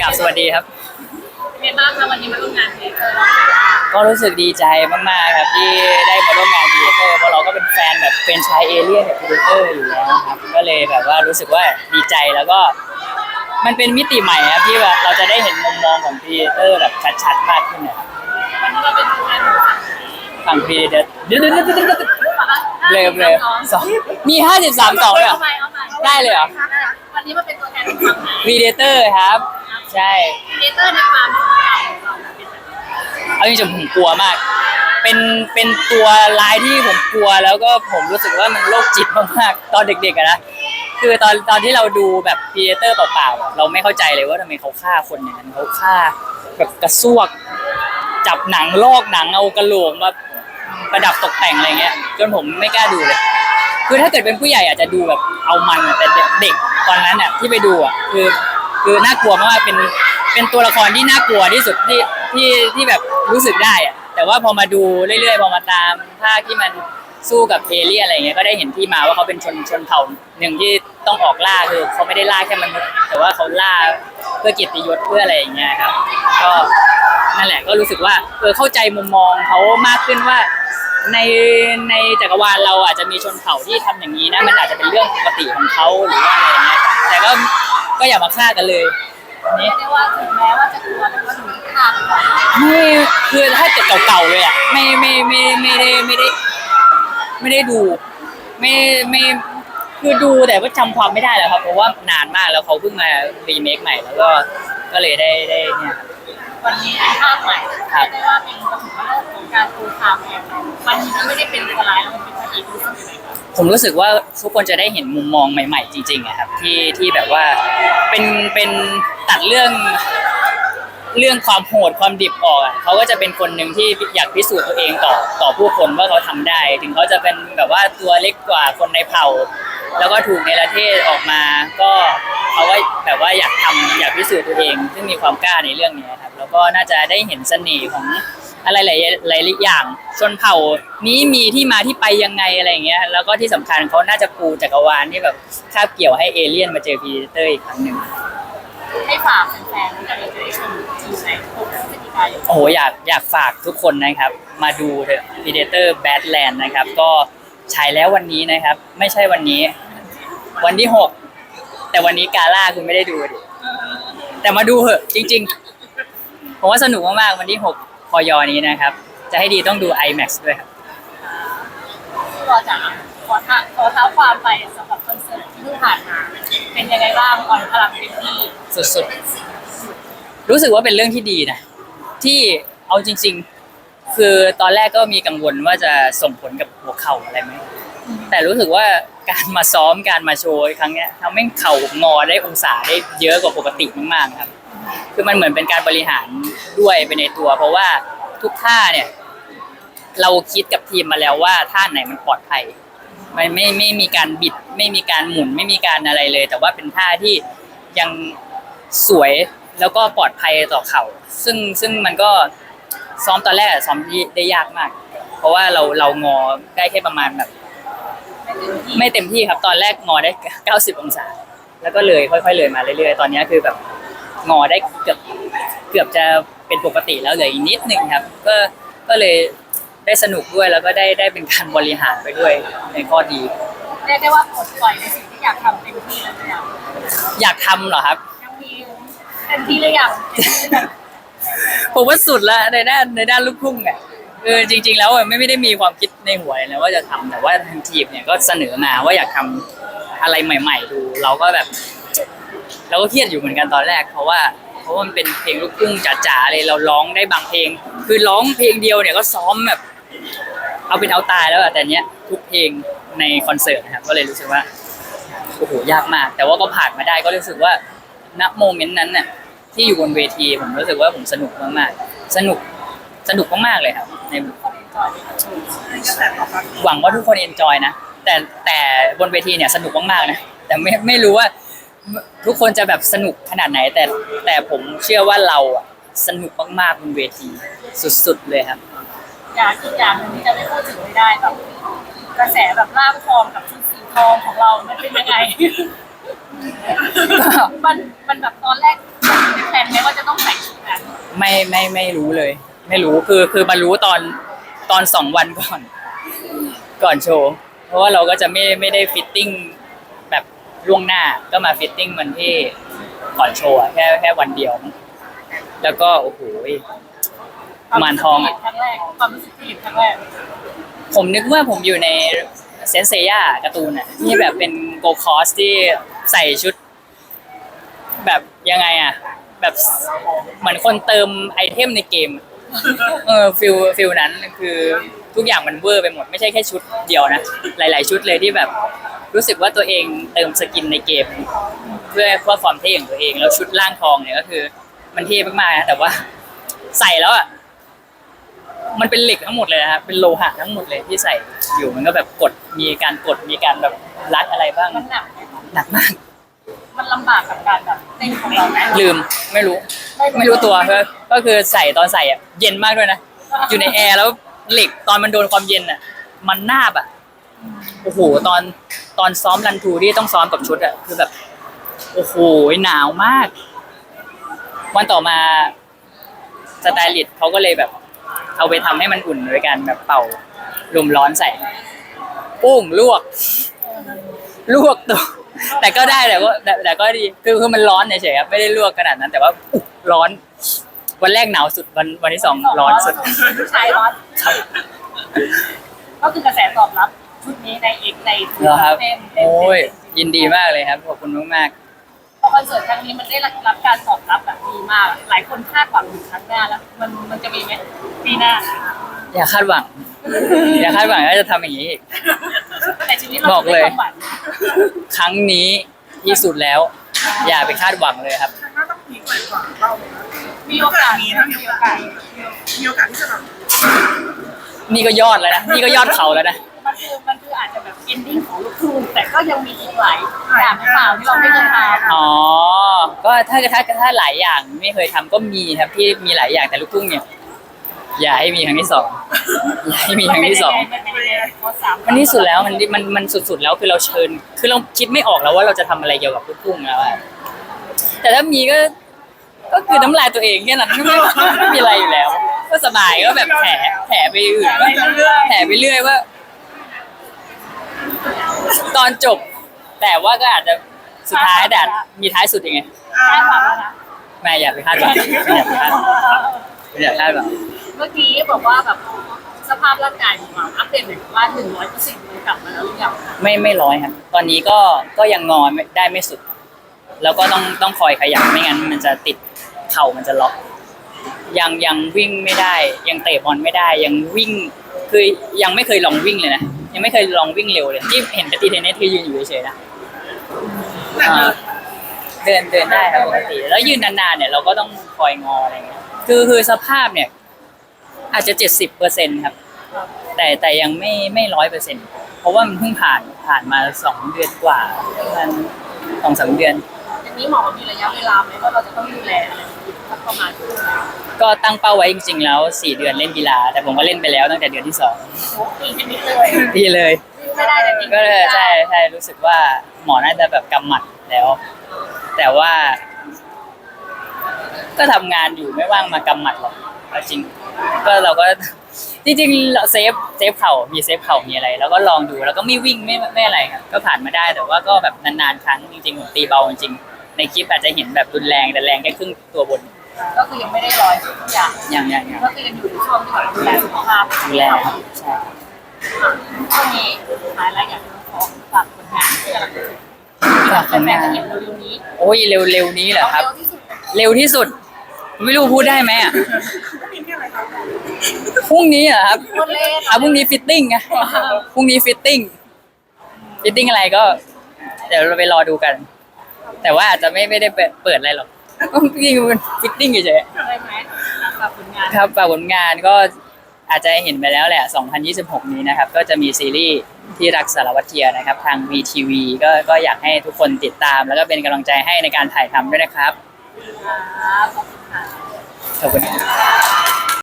กราบสวัสดีครับ เป็นไงบ้างคะวันนี้มาร่วมงานเทเตอร์ก็รู้สึกดีใจมากๆครับที่ได้มาร่วมงานดีเตอร์เพราะเราก็เป็นแฟนแบบเป็นชายเอเลี่ยนกับดีเตอร์อยู่แล้วครับ ก็เลยแบบว่ารู้สึกว่าดีใจแล้วก็ มันเป็นมิติใหม่ครับที่แบบเราจะได้เห็นมุมมองของพีเตอร์แบบชัดๆมากขึ้นนะครับวันนี้เราเป็นตัวแทนของฝั่งฝั่งพีเตอร์เดี๋ยวเดี๋ยวเดี๋ยวเดี๋ยวเดี๋ยวฝั่งละเร็วเร็วสองมีห้าสิบสามสองเลยเหรอเอาใหม่เอาใหม่ได้เลยเหรอวันนี้มาเป็นตัวแทนของฝั่งไหน พีเตอร์ครับ ใช่เทเตอร์ในความเป็นเราของเราเป็นแบบไหนเอาจริงๆผมกลัวมาก เป็นเป็นตัวร้ายที่ผมกลัวแล้วก็ผมรู้สึกว่ามันโรคจิตมากๆตอนเด็กๆอะนะคือตอนตอนที่เราดูแบบพีเตอร์เปล่าๆอะเราไม่เข้าใจเลยว่าทำไมเขาฆ่าคนอย่างนั้นเขาฆ่าแบบกระซวก จับหนังลอกหนังเอากระโหลกมาประดับตกแต่งอะไรเงี้ย จนผมไม่กล้าดูเลย คือถ้าเกิดเป็นผู้ใหญ่อาจจะดูแบบเอามันอะแต่เด็กๆตอนนั้นอะที่ไปดูอะคือ คือน่ากลัวมากๆเป็นเป็นตัวละครที่น่ากลัวที่สุดที่ที่ที่แบบรู้สึกได้อะแต่ว่าพอมาดูเรื่อยๆพอมาตามภาคที่มันสู้กับเอเลี่ยนอะไรเงี้ยก็ได้เห็นที่มาว่าเขาเป็นชนชนเผ่าหนึ่งที่ต้องออกล่าคือเขาไม่ได้ล่าแค่มนุษย์แต่ว่าเขาล่าเพื่อเกียรติยศเพื่ออะไรอย่างเงี้ยครับก็นั่นแหละก็รู้สึกว่าเออเข้าใจมุมมองเขามากขึ้นว่าในในจักรวาลเราอาจจะมีชนเผ่าที่ทำอย่างนี้นะมันอาจจะเป็นเรื่องปกติของเขาหรือว่าอะไรเงี้ยแต่ก็ ก็อย่ามาฆ่ากันเลยอันเรีนี้ยกได้ว่าถึงแม้ว่าจะกลัวแต่ก็ดูทางก่อนไม่คือถ้าเกิดเก่าๆเลยอะไม่ไม่ไม่ไม่ได้ไม่ได้ ไม่ได้ดู ไม่ไม่คือดูแต่ว่าจำความไม่ได้แล้วครับเพราะว่านานมากแล้วเขาเพิ่งมารีเมคใหม่แล้วก็ก็เลยได้ได้เนี่ยครับวันนี้เป็นภาคใหม่ครับเรียกได้ว่าเป็นปฐมฤกษ์ของการปูทางแอนวันนี้มันไม่ได้เป็นตัวร้ายแล้วมันเป็นพระเอกรู้สึกยังไงบ้าง ผมรู้สึกว่าทุกคนจะได้เห็นมุมมองใหม่ ๆ จริงๆอะครับที่ที่แบบว่าเป็นเป็นตัดเรื่องเรื่องความโหดความดิบออกอะเขาก็จะเป็นคนหนึ่งที่อยากพิสูจน์ตัวเองต่อต่อผู้คนว่าเขาทำได้ ถึงเขาจะเป็นแบบว่าตัวเล็กกว่าคนในเผ่า แล้วก็ถูกในประเทศออกมา ก็เขาก็แบบว่าอยากทำอยากพิสูจน์ตัวเอง ซึ่งมีความกล้าในเรื่องนี้ครับแล้วก็น่าจะได้เห็นเสน่ห์ของ อะไรหลายหลายอย่างชนเผ่านี้มีที่มาที่ไปยังไงอะไรอย่างเงี้ย แล้วก็ที่สำคัญเขาน่าจะปูจักรวาลที่แบบคาบเกี่ยวให้เอเลี่ยนมาเจอพีเตอร์อีกครั้งหนึ่งให้ฝากแฟนๆที่จะได้ชมทีใน6พฤศจิกายนโอ้โหอยากอยากฝากทุกคนนะครับ มาดูเถอะพีเตอร์แบทแลนด์นะครับ ก็ฉายแล้ววันนี้นะครับ ไม่ใช่วันนี้ วันที่หกแต่วันนี้กาล่าคุณไม่ได้ดูดิแต่มาดูเถอะจริง ๆ ผมว่าสนุกมากๆวันที่หก พยนี้นะครับ จะให้ดีต้องดู IMAX ด้วยครับที่รอจากขอท้าขอเท้าความไปสำหรับคอนเสิร์ตที่เพิ่งผ่านมา เป็นยังไงบ้างอ่อนพลังเต็มที่สุดๆ รู้สึกว่าเป็นเรื่องที่ดีนะ ที่เอาจริง ๆ คือตอนแรกก็มีกังวลว่าจะส่งผลกับหัวเข่าอะไรไหมแต่รู้สึกว่าการมาซ้อมการมาโชว์ครั้งเนี้ยทำให้เข่างอได้องศาได้เยอะกว่าปกติมากๆครับ คือมันเหมือนเป็นการบริหารด้วยไปในตัว เพราะว่าทุกท่าเนี่ย เราคิดกับทีมมาแล้วว่าท่าไหนมันปลอดภัย มันไม่ไม่มีการบิด ไม่มีการหมุน ไม่มีการอะไรเลย แต่ว่าเป็นท่าที่ยังสวยแล้วก็ปลอดภัยต่อเข่าซึ่งซึ่งมันก็ซ้อมตอนแรกซ้อมได้ยากมาก เพราะว่าเราเรางอได้แค่ประมาณแบบ ไม่เต็มที่ครับตอนแรกงอได้ 90 องศา แล้วก็เลยค่อย ๆ เลยมาเรื่อยๆ ตอนนี้คือแบบ งอได้เกือบเกือบจะเป็นปกติแล้วเหลืออีกนิดหนึ่งครับ ก็ก็เลยได้สนุกด้วยแล้วก็ได้ได้เป็นการบริหารไปด้วยในข้อดีเรียกได้ว่าปลดปล่อยในสิ่งที่อยากทำเต็มที่แล้วหรือยังอยากทำเหรอครับ ยังมีเต็มที่หรือยังเต็มที่หรือยังผมว่าสุดละในด้านในด้านลูกทุ่งอะเออจริง ๆ แล้วอะไม่ไม่ได้มีความคิดในหัวเลยนะว่าจะทำแต่ว่าทางทีมเนี่ยก็เสนอมาว่าอยากทำอะไรใหม่ ๆ ดู เราก็แบบ เราก็เครียดอยู่เหมือนกันตอนแรก เพราะว่าเพราะว่ามันเป็นเพลงลูกทุ่งจ๋าๆเลยเราร้องได้บางเพลง คือร้องเพลงเดียวเนี่ยก็ซ้อมแบบ เอาเป็นเอาตายแล้วอะแต่เนี้ยทุกเพลงในคอนเสิร์ตนะครับก็เลยรู้สึกว่าโอ้โหยากมาก แต่ว่าก็ผ่านมาได้ก็รู้สึกว่าณโมเมนต์นั้นน่ะที่อยู่บนเวทีผมรู้สึกว่าผมสนุกมากๆสนุกสนุกมากๆเลยครับในหวังว่าทุกคนเอนจอยนะแต่แต่บนเวทีเนี่ยสนุกมากๆนะแต่ไม่ไม่รู้ว่า ทุกคนจะแบบสนุกขนาดไหน แต่แต่ผมเชื่อว่าเราอะสนุกมากๆบนเวทีสุดๆเลยครับ อยากอีกอย่างหนึ่งที่จะไม่พูดถึงไม่ได้แบบกระแสแบบร่างทองกับชุดสีทองของเรามันเป็นยังไง มันมันแบบตอนแรกในแพลนไหมไม่ไม่ไม่รู้เลย ไม่รู้คือคือมารู้ตอนตอนสองวันก่อน ก่อนโชว์ เพราะว่าเราก็จะไม่ไม่ได้ฟิตติ้งแบบ ล่วงหน้าก็มาฟิตติ้งวันที่ก่อนโชว์อะแค่แค่วันเดียวมั้งแล้วก็โอ้โหมานทองอะครั้งแรกความรู้สึกที่เห็นครั้งแรกผมนึกว่าผมอยู่ในเซนเซียการ์ตูนอะที่แบบเป็นโกคอสที่ใส่ชุด แบบยังไงอะแบบเหมือนคนเติมไอเทมในเกมอะเออฟิลฟิลนั้นคือทุกอย่างมันเวอร์ไปหมด ไม่ใช่แค่ชุดเดียวนะ หลาย ๆ ชุดเลยที่แบบ รู้สึกว่าตัวเองเติมสกินในเกม เพื่อเพื่อความเท่ของตัวเอง แล้วชุดล่างทองเนี่ยก็คือ มันเท่มากๆนะแต่ว่า ใส่แล้วอะมันเป็นเหล็กทั้งหมดเลยนะครับเป็นโลหะทั้งหมดเลยที่ใส่อยู่มันก็แบบกดมีการกดมีการแบบรัดอะไรบ้างมันหนักไหมหนักมาก มันลำบากกับการแบบเต้นของเราไหมลืมไม่รู้ ไม่รู้ตัวก็ก็คือใส่ตอนใส่อะเย็นมากด้วยนะอยู่ในแอร์แล้วเหล็กตอนมันโดนความเย็นอะ มันนาบอะ โอ้โหตอนตอนซ้อมรันทูที่ต้องซ้อมกับชุดอะคือแบบ โอ้โหหนาวมาก วันต่อมาสไตลิสต์เขาก็เลยแบบ เอาไปทำให้มันอุ่นโดยการแบบเป่าลมร้อนใส่ปุ้งลวก ลวกตัวแต่ก็ได้แต่ว่าแต่แต่ก็ดีคือคือมันร้อนเฉยๆครับไม่ได้ลวกขนาดนั้น แต่ว่าอุ๊ยร้อน วันแรกหนาวสุดวันวันที่สองร้อนสุดผู้ชายร้อนก็คือกระแสตอบรับ ชุดนี้ในเอกในเหรอครับเต้นเต้นโอ้ยเต้นยินดีมากเลยครับขอบคุณมากพอคอนเสิร์ตครั้งนี้มันได้รับการตอบรับแบบดีมาก หลายคนคาดหวังถึงครั้งหน้าแล้ว มันมันจะมีไหมปีหน้า ๆ อย่าคาดหวัง อย่าคาดหวังว่าจะทำอย่างนี้อีก แต่ชีวิตเราบอกเลย ไม่ความหวังครั้งนี้ที่สุดแล้ว อย่าไปคาดหวังเลยครับ ถ้าต้องพีคกว่าเราเลยนะมีโอกาสมีนะมีโอกาสมีโอกาสที่จะแบบนี่ก็ยอดแล้วนะ นี่ก็ยอดเขาแล้วนะมัน คือมันคืออาจจะแบบเอนดิ้งของลูกทุ่งแต่ก็ยังมีอีกหลายอย่างหรือเปล่าที่เราไม่เคยทำอ๋อ ก็ถ้าถ้าถ้าหลายอย่างไม่เคยทำก็มีครับที่มีหลายอย่างแต่ลูกทุ่งเนี่ย อย่าให้มีครั้งที่สองอย่าให้มีครั้งที่สอง มันเป็นยังไงเพราะสามมันที่สุดแล้วมันมันมันสุดๆแล้วคือเราเชิญ คือเราคิดไม่ออกแล้วว่าเราจะทำอะไรเกี่ยวกับลูกทุ่งแล้วอะแต่ถ้ามีก็ ก็คือน้ำลายตัวเองแค่นั้นไม่ไม่มีอะไรอยู่แล้ว ก็สบายก็แบบแผลแผลไปอื่นแผลไปเรื่อยว่า ตอนจบ แต่ว่าก็อาจจะสุดท้ายแต่มีท้ายสุดยังไงคาดหวังแล้วนะไม่อยากไปคาดหวังไม่อยากไปคาดหวังไม่อยากคาดหวังเมื่อกี้บอกว่าแบบสภาพร่างกายของเราอัปเดตหน่อยว่าหนึ่งร้อยเปอร์เซ็นต์มันกลับมาแล้วหรือยังไม่ไม่ร้อยครับ ตอนนี้ก็ก็ยังงอไม่ได้ไม่สุด แล้วก็ต้องต้องคอยขยับไม่งั้น มันจะติดเข่ามันจะล็อกยังยังวิ่งไม่ได้ ยังเตะบอลไม่ได้ ยังวิ่งคือยังไม่เคยลองวิ่งเลยนะ ยังไม่เคยลองวิ่งเร็วเลยที่เห็นกตีเทนเนสคือยืนอยู่เฉยๆนะแต่อ่าเดินเดินได้ครับปกติแล้วยืนนานๆเนี่ยเราก็ต้องคอยงออะไรเงี้ยคือคือสภาพเนี่ย อาจจะเจ็ดสิบเปอร์เซ็นครับ แต่แต่ยังไม่ไม่ร้อยเปอร์เซ็นเพราะว่ามันเพิ่งผ่านผ่านมาสองเดือนกว่าประมาณสองสามเดือน อันนี้หมอมีระยะเวลาไหมว่าเราจะต้องดูแลอะไร สักประมาณเท่าไหร่ก็ตั้งเป้าไว้จริงๆ แล้วสี่เดือนเล่นกีฬา แต่ผมก็เล่นไปแล้วตั้งแต่เดือนที่สองโอ้ปีชนิดเลยดีเลย ไม่ได้แต่จริงก็เลยใช่ใช่รู้สึกว่าหมอน่าจะแบบกำหมัดแล้ว แต่ว่า ก็ทำงานอยู่ไม่ว่างมากำหมัดหรอกเอาจริง ก็เราก็ จริงๆเราเซฟเซฟเข่ามีเซฟเข่ามีอะไร แล้วก็ลองดูแล้วก็ไม่วิ่งไม่ไม่อะไรครับก็ผ่านมาได้แต่ว่าก็แบบนานๆครั้งจริงๆผมตีเบาจริงๆในคลิปอาจจะเห็นแบบรุนแรงแต่แรงแค่ครึ่งตัวบน ก็คือยังไม่ได้ร้อยทุกอย่างอย่างอย่างอย่างก็คือยังอยู่ในช่วงที่แบบดูแลสุขภาพดูแลครับใช่ช่วงนี้สุดท้ายแล้วอยากจะขอฝากผลงานที่กำลังจะถึงฝากผลแฟนงานๆจะเห็นเร็วๆนี้โอ้ยเร็วเร็วๆนี้เหรอครับเร็วที่สุดเร็วที่สุด ไม่รู้พูดได้ไหมอะมีที่อะไรครับพรุ่งนี้เหรอครับคนเล่นอะพรุ่งนี้ฟิตติ้งไงพรุ่งนี้ฟิตติ้งฟิตติ้งอะไรก็ เดี๋ยวเราไปรอดูกัน แต่ว่าอาจจะไม่ไม่ได้เปิดอะไรหรอก จริงๆมันฟิตติ้งเฉยได้ไหมฝากผลงานๆครับฝากผลงานก็อาจจะเห็นไปแล้วแหละ 2026 นี้นะครับ ก็จะมีซีรีส์ที่รักสารวัตรเทียนะครับ ทาง VTV ก็ก็อยากให้ทุกคนติดตาม แล้วก็เป็นกำลังใจให้ในการถ่ายทำด้วยนะครับ ครับขอบคุณค่ะ ขอบคุณครับ